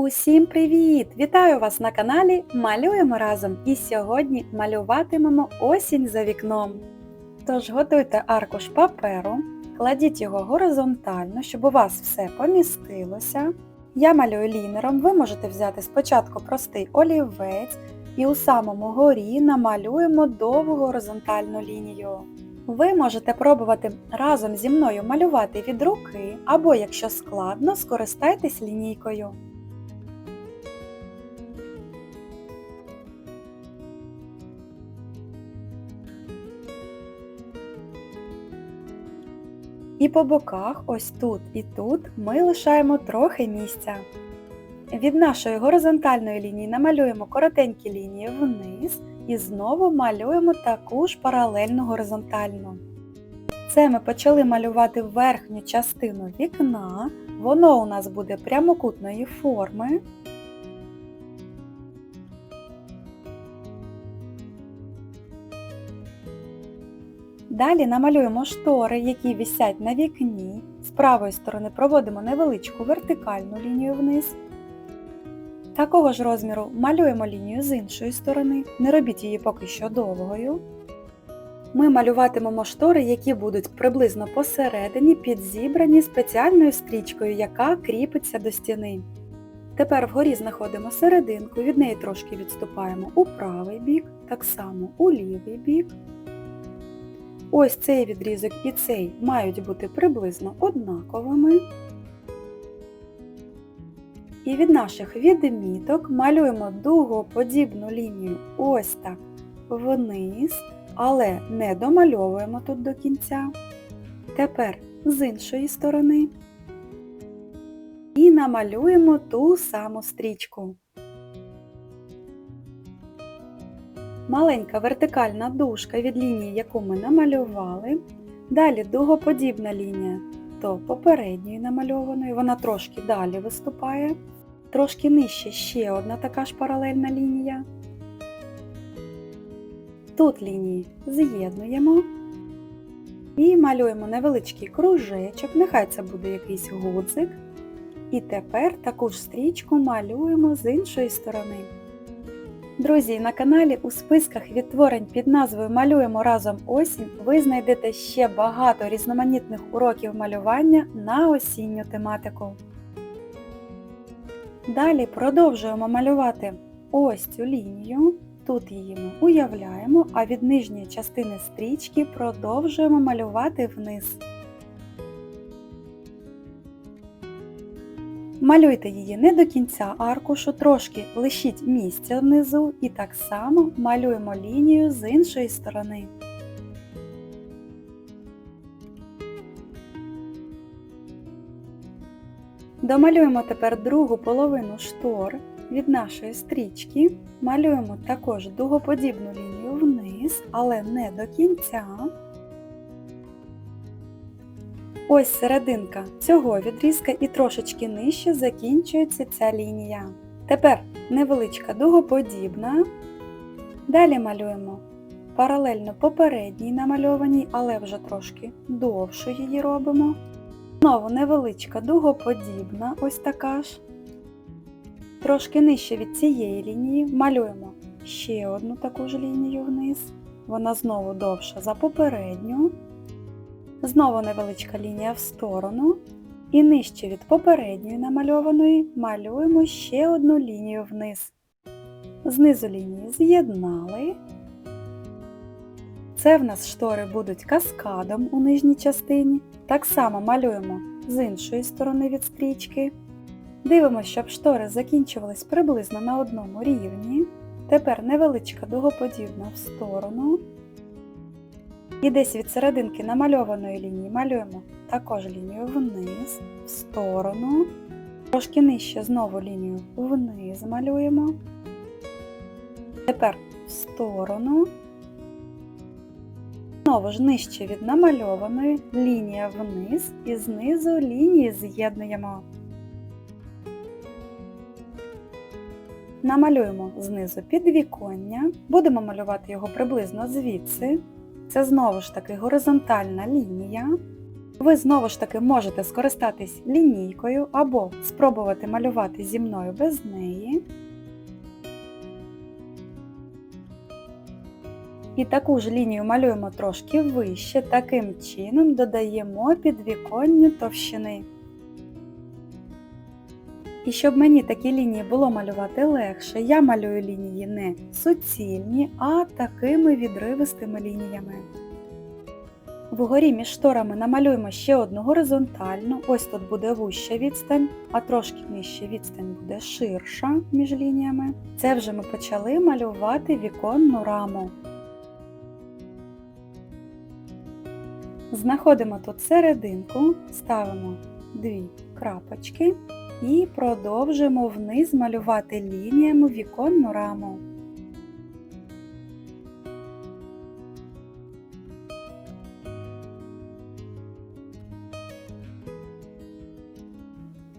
Усім привіт! Вітаю вас на каналі Малюємо разом і сьогодні малюватимемо осінь за вікном. Тож готуйте аркуш паперу, кладіть його горизонтально, щоб у вас все помістилося. Я малюю лінером, ви можете взяти спочатку простий олівець і у самому горі намалюємо довгу горизонтальну лінію. Ви можете пробувати разом зі мною малювати від руки, або, якщо складно, скористайтесь лінійкою. І по боках, ось тут і тут, ми лишаємо трохи місця. Від нашої горизонтальної лінії намалюємо коротенькі лінії вниз і знову малюємо таку ж паралельну горизонтальну. Це ми почали малювати верхню частину вікна, воно у нас буде прямокутної форми. Далі намалюємо штори, які висять на вікні. З правої сторони проводимо невеличку вертикальну лінію вниз. Такого ж розміру малюємо лінію з іншої сторони, не робіть її поки що довгою. Ми малюватимемо штори, які будуть приблизно посередині підзібрані спеціальною стрічкою, яка кріпиться до стіни. Тепер вгорі знаходимо серединку, від неї трошки відступаємо у правий бік, так само у лівий бік. Ось цей відрізок і цей мають бути приблизно однаковими. І від наших відміток малюємо дугоподібну лінію ось так вниз, але не домальовуємо тут до кінця. Тепер з іншої сторони. І намалюємо ту саму стрічку. Маленька вертикальна дужка від лінії, яку ми намалювали. Далі дугоподібна лінія до попередньої намальованої, вона трошки далі виступає. Трошки нижче ще одна така ж паралельна лінія. Тут лінії з'єднуємо і малюємо невеличкий кружечок, нехай це буде якийсь гудзик. І тепер таку ж стрічку малюємо з іншої сторони. Друзі, на каналі у списках відтворень під назвою Малюємо разом осінь ви знайдете ще багато різноманітних уроків малювання на осінню тематику. Далі продовжуємо малювати ось цю лінію. Тут її ми уявляємо, а від нижньої частини стрічки продовжуємо малювати вниз. Малюйте її не до кінця аркушу, трошки лишіть місця внизу і так само малюємо лінію з іншої сторони. Домалюємо тепер другу половину штор від нашої стрічки. Малюємо також дугоподібну лінію вниз, але не до кінця. Ось серединка цього відрізка і трошечки нижче закінчується ця лінія. Тепер невеличка дугоподібна. Далі малюємо паралельно попередній намальованій, але вже трошки довшу її робимо. Знову невеличка дугоподібна, ось така ж. Трошки нижче від цієї лінії малюємо ще одну таку ж лінію вниз. Вона знову довша за попередню. Знову невеличка лінія в сторону. І нижче від попередньої намальованої малюємо ще одну лінію вниз. Знизу лінії з'єднали. Це в нас штори будуть каскадом у нижній частині. Так само малюємо з іншої сторони від стрічки. Дивимося, щоб штори закінчувались приблизно на одному рівні. Тепер невеличка дугоподібна в сторону. І десь від серединки намальованої лінії малюємо також лінію вниз, в сторону. Трошки нижче знову лінію вниз малюємо. Тепер в сторону. Знову ж нижче від намальованої лінія вниз і знизу лінії з'єднуємо. Намалюємо знизу підвіконня, будемо малювати його приблизно звідси. Це знову ж таки горизонтальна лінія. Ви знову ж таки можете скористатись лінійкою або спробувати малювати зі мною без неї. І таку ж лінію малюємо трошки вище, таким чином додаємо підвіконню товщини. І щоб мені такі лінії було малювати легше, я малюю лінії не суцільні, а такими відривистими лініями. Вгорі між шторами намалюємо ще одну горизонтальну, ось тут буде вуща відстань, а трошки нижче відстань буде ширша між лініями. Це вже ми почали малювати віконну раму. Знаходимо тут серединку, ставимо дві крапочки і продовжимо вниз малювати лініями віконну раму.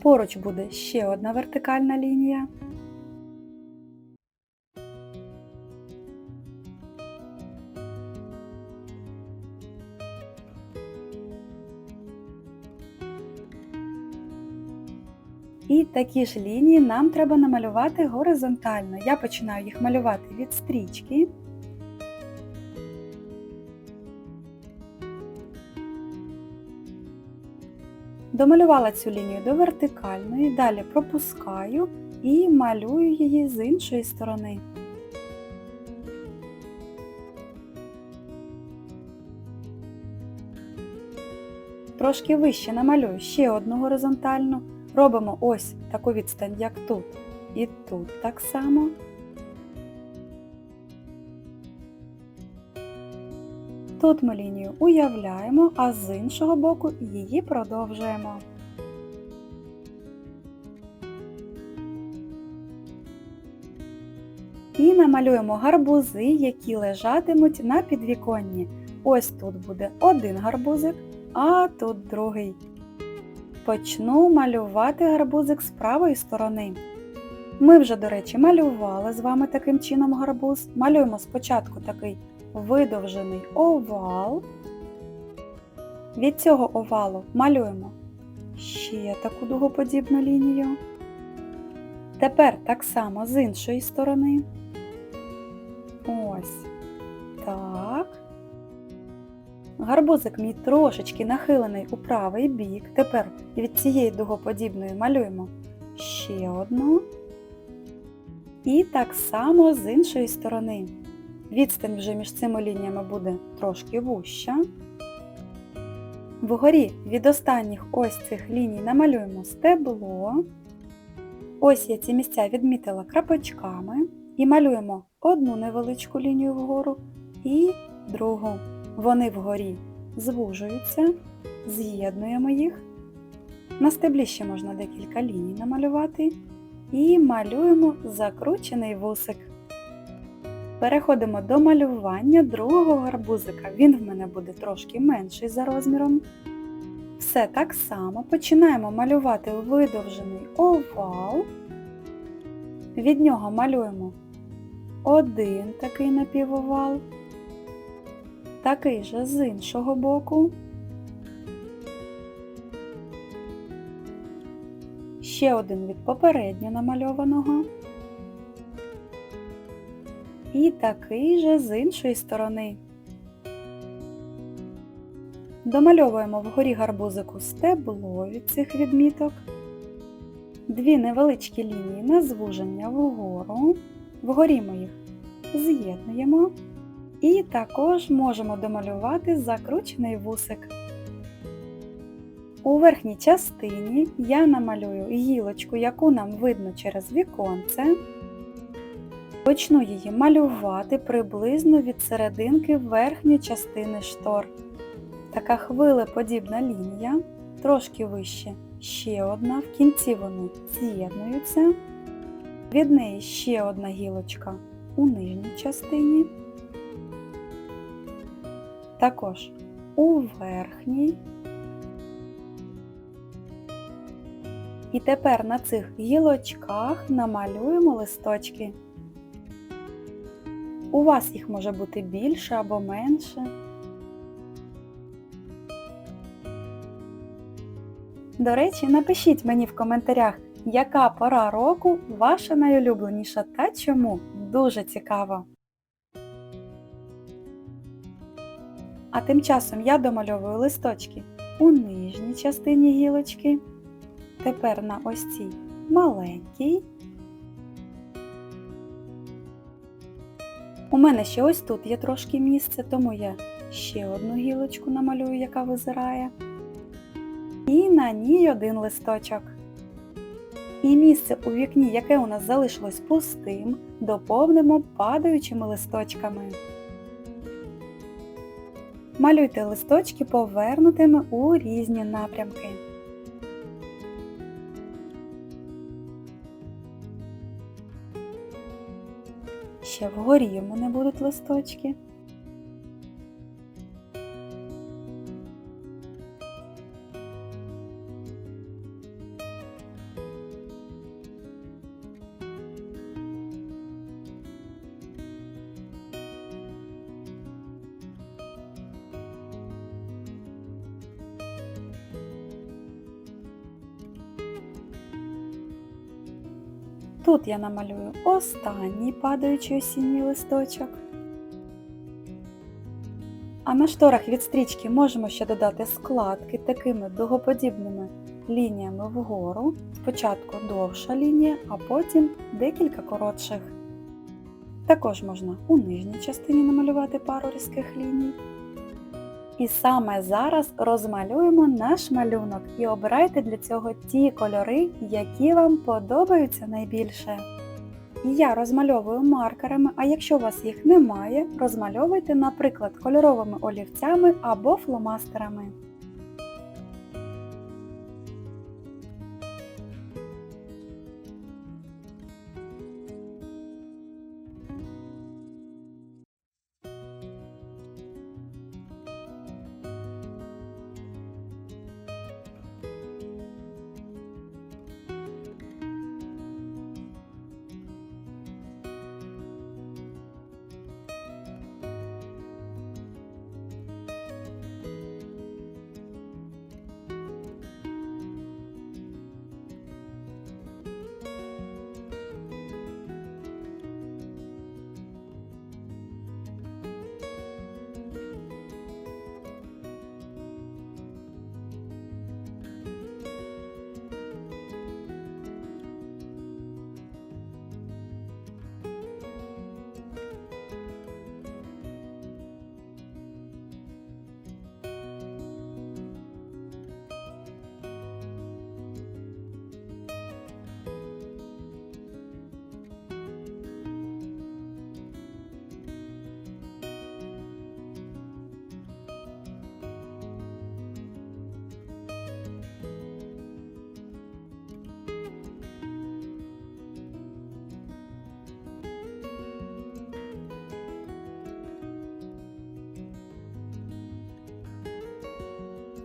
Поруч буде ще одна вертикальна лінія. Такі ж лінії нам треба намалювати горизонтально. Я починаю їх малювати від стрічки. Домалювала цю лінію до вертикальної, далі пропускаю і малюю її з іншої сторони. Трошки вище намалюю ще одну горизонтальну. Робимо ось таку відстань, як тут, і тут так само. Тут ми лінію уявляємо, а з іншого боку її продовжуємо. І намалюємо гарбузи, які лежатимуть на підвіконні. Ось тут буде один гарбузик, а тут другий. Почну малювати гарбузик з правої сторони. Ми вже, до речі, малювали з вами таким чином гарбуз. Малюємо спочатку такий видовжений овал. Від цього овалу малюємо ще таку дугоподібну лінію. Тепер так само з іншої сторони. Ось так. Гарбузик мій трошечки нахилений у правий бік. Тепер від цієї дугоподібної малюємо ще одну. І так само з іншої сторони. Відстань вже між цими лініями буде трошки вуща. Вгорі від останніх ось цих ліній намалюємо стебло. Ось я ці місця відмітила крапочками і малюємо одну невеличку лінію вгору і другу. Вони вгорі звужуються, з'єднуємо їх. На стеблі ще можна декілька ліній намалювати. І малюємо закручений вусик. Переходимо до малювання другого гарбузика. Він в мене буде трошки менший за розміром. Все так само починаємо малювати видовжений овал. Від нього малюємо один такий напівовал, такий же з іншого боку. Ще один від попередньо намальованого. І такий же з іншої сторони. Домальовуємо вгорі гарбузику стебло від цих відміток. Дві невеличкі лінії на звуження вгору. Вгорі ми їх з'єднуємо. І також можемо домалювати закручений вусик. У верхній частині я намалюю гілочку, яку нам видно через віконце. Почну її малювати приблизно від серединки верхньої частини штор. Така хвилеподібна лінія, трошки вище ще одна, в кінці вони з'єднуються. Від неї ще одна гілочка у нижній частині, також у верхній. І тепер на цих гілочках намалюємо листочки. У вас їх може бути більше або менше. До речі, напишіть мені в коментарях, яка пора року ваша найулюбленіша та чому. Дуже цікаво. А тим часом я домальовую листочки у нижній частині гілочки. Тепер на ось цій маленькій. У мене ще ось тут є трошки місце, тому я ще одну гілочку намалюю, яка визирає. І на ній один листочок. І місце у вікні, яке у нас залишилось пустим, доповнимо падаючими листочками. Малюйте листочки повернутими у різні напрямки. Ще вгорі в мене будуть листочки. Тут я намалюю останній падаючий осінній листочок. А на шторах від стрічки можемо ще додати складки такими дугоподібними лініями вгору. Спочатку довша лінія, а потім декілька коротших. Також можна у нижній частині намалювати пару різких ліній. І саме зараз розмалюємо наш малюнок і обирайте для цього ті кольори, які вам подобаються найбільше. Я розмальовую маркерами, а якщо у вас їх немає, розмальовуйте, наприклад, кольоровими олівцями або фломастерами.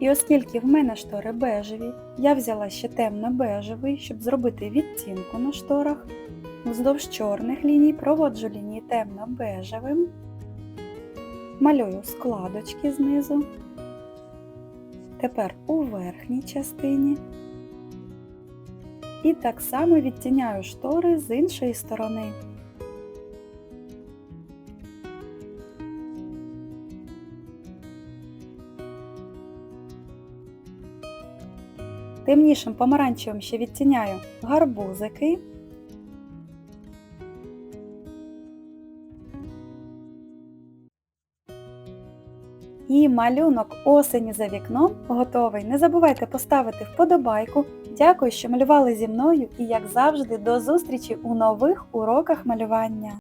І оскільки в мене штори бежеві, я взяла ще темно-бежевий, щоб зробити відтінку на шторах. Вздовж чорних ліній проводжу лінії темно-бежевим, малюю складочки знизу. Тепер у верхній частині. І так само відтіняю штори з іншої сторони. Темнішим помаранчевим ще відтіняю гарбузики. І малюнок осені за вікном готовий. Не забувайте поставити вподобайку. Дякую, що малювали зі мною і, як завжди, до зустрічі у нових уроках малювання.